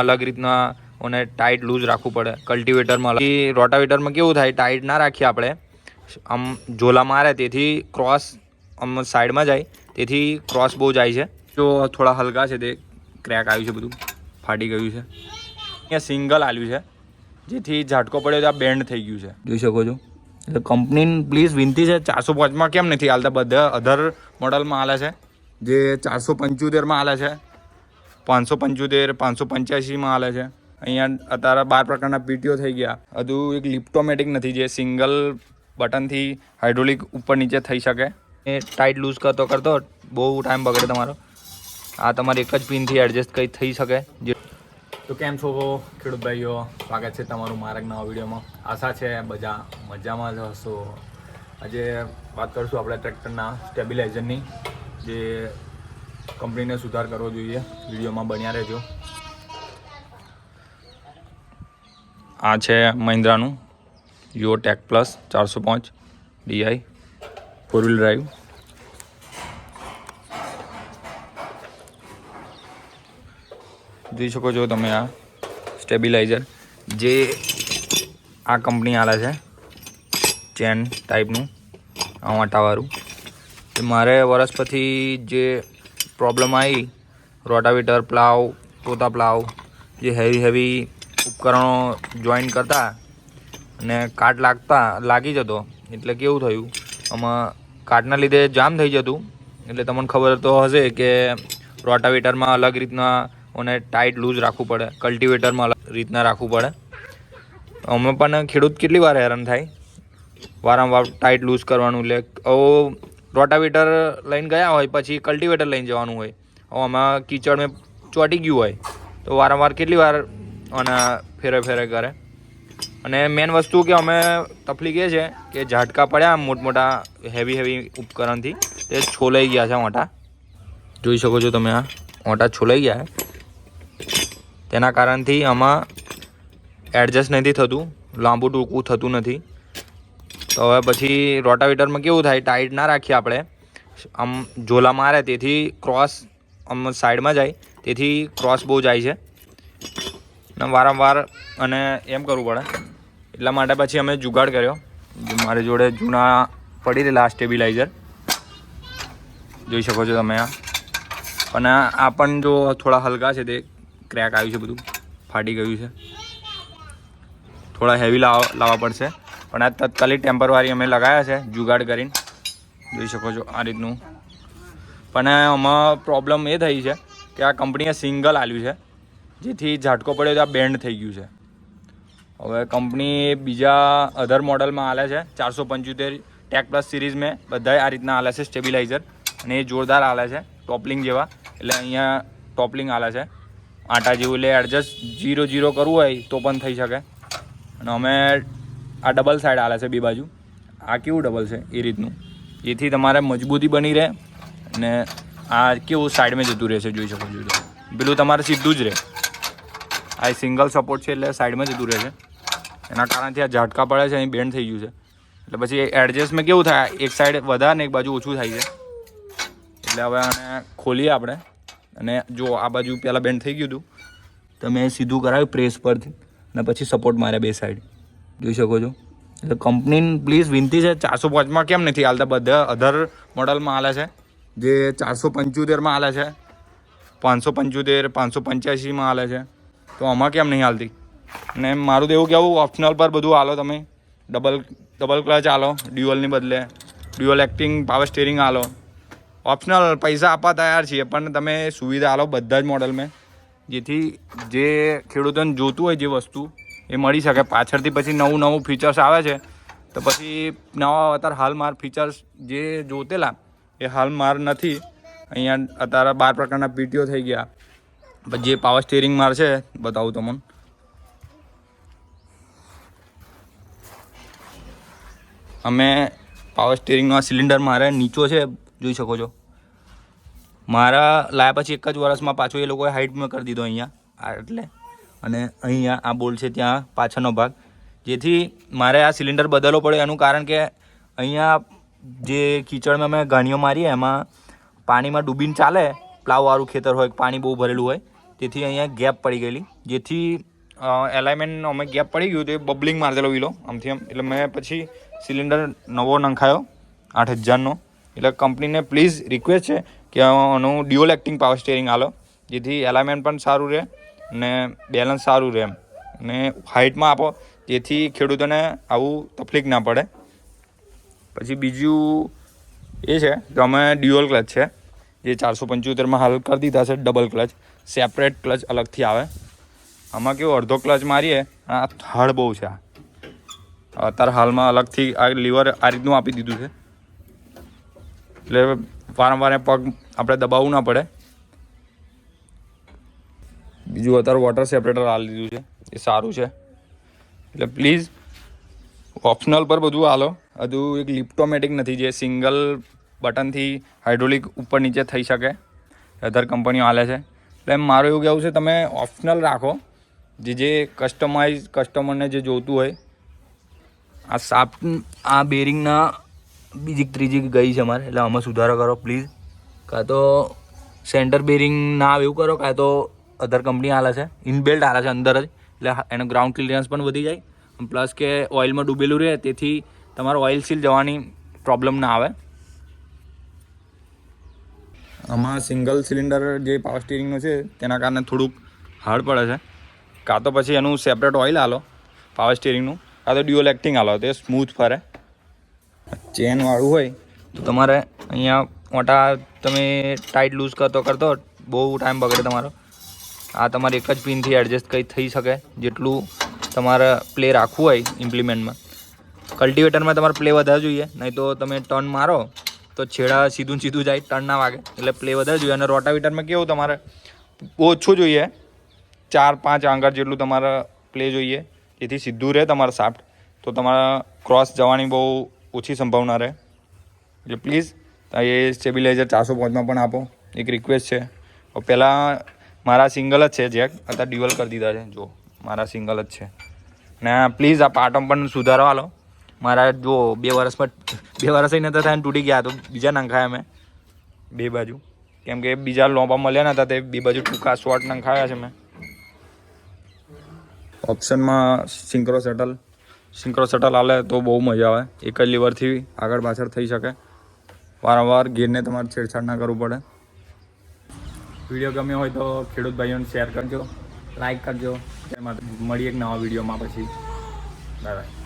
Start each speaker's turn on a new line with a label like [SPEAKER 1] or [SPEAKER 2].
[SPEAKER 1] અલગ રીતના અને ટાઈટ લૂઝ રાખવું પડે. કલ્ટિવેટરમાં અલગ. રોટાવેટરમાં કેવું થાય ટાઈટ ના રાખીએ આપણે. આમ ઝોલા મારે તેથી ક્રોસ આમ સાઈડમાં જાય, તેથી ક્રોસ બહુ જાય છે. જો થોડા હલકા છે તે ક્રેક આવ્યું છે બધું, ફાટી ગયું છે. અહીંયા સિંગલ આવ્યું છે, જેથી ઝાટકો પડ્યો તો આ બેન્ડ થઈ ગયું છે. જોઈ શકો છો. એટલે કંપની પ્લીઝ વિનંતી છે, ચારસો પાંચમાં કેમ નથી હાલતા? બધા અધર મોડલમાં હાલે છે. જે ચારસો પંચોતેરમાં હાલે છે. પાંચસો પંચોતેર, પાંચસો પંચ્યાસીમાં હાલે છે. અહીંયા અત્યારે બાર પ્રકારના પીટીઓ થઈ ગયા. હજુ એક લિપ્ટોમેટિક નથી જે સિંગલ બટનથી હાઇડ્રોલિક ઉપર નીચે થઈ શકે. એ ટાઈટ લૂઝ કરતો કરતો બહુ ટાઈમ બગડે તમારો. આ તમારે એક જ પિનથી એડજસ્ટ કંઈ થઈ શકે? જે
[SPEAKER 2] તો કેમ છો ખેડૂત ભાઈઓ? સ્વાગત છે તમારું મારા નવા વિડીયોમાં. આશા છે બધા મજામાં જ હશો. આજે વાત કરીશું આપણે ટ્રેક્ટરના સ્ટેબિલાઇઝરની. જે કંપનીને સુધાર કરવો જોઈએ. વિડીયોમાં બન્યા રહેજો.
[SPEAKER 1] આ છે મહિન્દ્રાનું યુઓ ટેક પ્લસ ચારસો પાંચ ડીઆઈ ફોર વ્હીલ ડ્રાઈવ જોઈ શકો છો તમે આ સ્ટેબિલાઇઝર. જે આ કંપની આલે છે, ચેન ટાઈપનું આ વાંટાવાળું મારે વરસ પછી જે પ્રોબ્લેમ આવી રોટાવેટર પ્લાવ પોતા પ્લાવ, જે હેવી હેવી ઉપકરણો જોઈન કરતા અને કાટ લાગતા, લાગી જતો. એટલે કેવું થયું? આમાં કાટના લીધે જામ થઈ જતું. એટલે તમને ખબર તો હશે કે રોટાવેટરમાં અલગ રીતના અને ટાઈટ લૂઝ રાખવું પડે. કલ્ટિવેટરમાં અલગ રીતના રાખવું પડે. અમે પણ ખેડૂત કેટલી વાર હેરાન થાય? વારંવાર ટાઈટ લૂઝ કરવાનું, એટલે હવે રોટાવેટર લઈને ગયા હોય, પછી કલ્ટિવેટર લઈને જવાનું હોય. હવે આમાં કીચડ મેં ચોંટી ગયું હોય. તો વારંવાર કેટલી વાર અને ફેરે ફેરે કરે. અને મેન વસ્તુ કે અમે તકલીફ એ છે કે ઝાટકા પડ્યા મોટમોટા હેવી હેવી ઉપકરણથી, તે છોલાઈ ગયા છે ઓટા. જોઈ શકો છો તમે આ ઓટા છોલાઈ ગયા તેના કારણથી આમાં એડજસ્ટ નથી થતું, લાંબુ ટૂંકું થતું નથી. તો હવે પછી રોટાવેટરમાં કેવું થાય, ટાઈટ ના રાખીએ આપણે. આમ ઝોલા મારે તેથી ક્રોસ આમ સાઈડમાં જાય, તેથી ક્રોસ બહુ જાય છે. અને વારંવાર અને એમ કરવું પડે. એટલા માટે પછી અમે જુગાડ કર્યો. મારી જોડે જૂના પડી રહેલા સ્ટેબિલાઇઝર જોઈ શકો છો તમે આ. અને આ પણ જો થોડા હલકા છે, તે ક્રેક આવ્યું છે બધું. ફાટી ગયું છે. થોડા હેવી લાવવા લાવવા પડશે. પણ આ તત્કાલિક ટેમ્પરવારી અમે લગાવ્યા છે, જુગાડ કરીને. જોઈ શકો છો આ રીતનું. પણ આમાં પ્રોબ્લેમ એ થઈ છે કે આ કંપનીએ સિંગલ આલ્યું છે, જેથી ઝાટકો પડ્યો તો આ બેન્ડ થઈ ગયું છે. હવે કંપની બીજા અધર મોડલમાં આલે છે, ચારસો પંચોતેર ટેક પ્લસ સિરીઝ મેં બધાય આ રીતના આલે છે સ્ટેબિલાઇઝર અને એ જોરદાર આલે છે ટોપલિંગ જેવા. એટલે અહીંયા ટોપલિંગ આલે છે. આટા જેવું એટલે એડજસ્ટ જીરો જીરો કરવું હોય તો પણ થઈ શકે. અને અમે આ ડબલ સાઈડ આલે છે બે બાજુ. આ કેવું ડબલ છે એ રીતનું? જેથી તમારે મજબૂતી બની રહે અને આ કેવું સાઈડમાં જતું રહેશે જોઈ શકો છો. પેલું તમારે સીધું જ રહે. આ સિંગલ સપોર્ટ છે એટલે સાઈડમાં જતું રહેશે. એના કારણથી આ ઝાટકા પડે છે, અહીં બેન્ડ થઈ ગયું છે. એટલે પછી એડજસ્ટમાં કેવું થાય? એક સાઈડ વધારે ને એક બાજુ ઓછું થાય છે. એટલે હવે આને ખોલીએ આપણે. અને જો આ બાજુ પહેલાં બેન્ડ થઈ ગયું હતું, તો મેં સીધું કરાવ્યું પ્રેસ પરથી. અને પછી સપોર્ટ માર્યા બે સાઈડ જોઈ શકો છો. એટલે કંપની પ્લીઝ વિનંતી છે, ચારસો પાંચમાં કેમ નથી હાલતા? બધા અધર મોડલમાં હાલે છે. જે ચારસો પંચોતેરમાં હાલે છે. પાંચસો પંચોતેર, પાંચસો પંચ્યાસીમાં હાલે છે. તો આમાં કેમ નહીં હાલતી? અને મારું તો એવું કહેવું ઓપ્શનલ પર બધું હાલો તમે. ડબલ ડબલ ક્લચ હાલો ડ્યુઅલની બદલે. ડ્યુઅલ એક્ટિંગ પાવર સ્ટેરિંગ હાલો. ઓપ્શનલ પૈસા આપવા તૈયાર છીએ, પણ તમે સુવિધા હાલો બધા જ મોડલમાં. જેથી જે ખેડૂતોને જોતું હોય જે વસ્તુ એ મળી શકે. પાછળથી પછી નવું નવું ફીચર્સ આવે છે. તો પછી નવા અત્યારે હાલ માર ફીચર્સ જે જોતેલા, એ હાલ માર નથી. અહીંયા અત્યારે બાર પ્રકારના પીટીઓ થઈ ગયા. પછી જે પાવર સ્ટેરિંગ માર છે, બતાવું તમને. અમે પાવર સ્ટેરિંગનો આ સિલિન્ડર મારે નીચો છે, જોઈ શકો છો. મારા લાયા પછી એક જ વર્ષમાં પાછો એ લોકોએ હાઇટમાં કરી દીધો અહીંયા. એટલે અને અહીંયા આ બોલ છે ત્યાં પાછળનો ભાગ. જેથી મારે આ સિલિન્ડર બદલવો પડે એનું કારણ કે અહીંયા જે કીચડમાં અમે ઘાણીઓ મારીએ, એમાં પાણીમાં ડૂબીને ચાલે, પ્લાવવાળું ખેતર હોય, પાણી બહુ ભરેલું હોય, તેથી અહીંયા ગેપ પડી ગયેલી. જેથી એલાઇમેન્ટ અમે ગેપ પડી ગયું, તો એ બબલિંગ મારેલો વિલો. આમથી આમ, એટલે મેં પછી સિલિન્ડર નવો નંખાયો, આઠ હજારનો. એટલે કંપનીને પ્લીઝ રિક્વેસ્ટ છે કે આનું ડ્યુઅલ એક્ટિંગ પાવર સ્ટેરિંગ આલો જેથી એલાઇમેન્ટ પણ સારું રહે. અને બેલેન્સ સારું રહે એમ. અને હાઇટમાં આપો, જેથી ખેડૂતોને આવું તકલીફ ના પડે. પછી બીજું એ છે કે અમે ડ્યુઅલ ક્લચ છે, જે ચારસો પંચોતેરમાં હાલ કરી દીધા છે ડબલ ક્લચ સેપરેટ ક્લચ અલગથી આવે. આમાં કેવું, અડધો ક્લચ મારીએ આ થડ બહુ છે આ. અત્યારે હાલમાં અલગથી આ લીવર આ રીતનું આપી દીધું છે. એટલે વારંવાર પગ આપણે દબાવવું ના પડે. બીજું અત્યારે વોટર સેપરેટર આ લીધું છે. એ સારું છે. એટલે પ્લીઝ ઓપ્શનલ પર બધું હાલો. હજુ એક લિપ્ટોમેટિક નથી જે સિંગલ બટનથી હાઇડ્રોલિક ઉપર નીચે થઈ શકે. અધર કંપનીઓ હાલે છે. એટલે મારું એવું કહેવું છે, તમે ઓપ્શનલ રાખો. જે જે કસ્ટમાઇઝ કસ્ટમરને જે જોઈતું હોય, આ સાપ, આ બેરિંગના બીજી ત્રીજી ગઈ છે અમારે. એટલે આમાં સુધારો કરો પ્લીઝ કાં તો સેન્ટર બેરિંગ ના આવે એવું કરો, કાં તો અધર કંપની હાલે છે. ઇનબિલ્ટ હાલે છે અંદર જ. એટલે એનો ગ્રાઉન્ડ ક્લિયરન્સ પણ વધી જાય. પ્લસ કે ઓઇલમાં ડૂબેલું રહે, તેથી તમારો ઓઇલ સીલ જવાની પ્રોબ્લેમ ના આવે. આમાં સિંગલ સિલિન્ડર જે પાવર સ્ટીરિંગનું છે, તેના કારણે થોડુંક હાર્ડ પડે છે. કાં તો પછી એનું સેપરેટ ઓઇલ આલો પાવર સ્ટીરિંગનું કાં તો ડ્યુઅલ એક્ટિંગ આલો, તે સ્મૂથ ફરે. ચેનવાળું હોય, તો તમારે અહીંયા મોટા તમે ટાઈટ લૂઝ કરતો કરતો બહુ ટાઈમ બગડે તમારો. આ તમારે એક જ પિનથી એડજસ્ટ કંઈ થઈ શકે, જેટલું તમારે પ્લે રાખવું હોય ઇમ્પ્લિમેન્ટમાં કલ્ટિવેટરમાં તમારે પ્લે વધારે જોઈએ, નહીં તો તમે ટર્ન મારો, તો છેડા સીધું સીધું જાય ટર્ન ના વાગે. એટલે પ્લે વધારે જોઈએ, અને રોટાવીટરમાં કેવું તમારે, ઓછું જોઈએ, ચાર, પાંચ આંગળ જેટલું તમારે પ્લે જોઈએ, જેથી સીધું રહે તમારા સાફ્ટ તો તમારા ક્રોસ જવાની બહુ ઓછી સંભાવના રહે. એટલે પ્લીઝ એ સ્ટેબિલાઇઝર ચારસો પાંચમાં પણ આપો. એક રિક્વેસ્ટ છે. પહેલાં મારા સિંગલ જ છે જેક અત્યારે ડ્યુઅલ કરી દીધા છે. જો, મારા સિંગલ જ છે. ને પ્લીઝ આ પાટમ પણ સુધારવા લો. મારા જો બે વર્ષમાં બે વર્ષ નહોતા થાય ને તૂટી ગયા તો બીજા નંખાયા મેં. બે બાજુ. કેમ કે બીજા લોંબા મળ્યા નતા તે બે બાજુ ટૂંકા શોર્ટ નંખાયા છે મેં. ઓપ્શનમાં સિંક્રો સેટલ સિંક્રો સેટલ આલે તો બહુ મજા આવે. એક જ લીવરથી આગળ પાછળ થઈ શકે. વારંવાર ગીરને તમારે છેડછાડ ના કરવું પડે. વીડિયો ગમ્યો હોય તો ખેડૂત ભાઈઓને શેર કરજો લાઈક કરજો. મળીએ એક નવા વિડીયોમાં પછી. Bye bye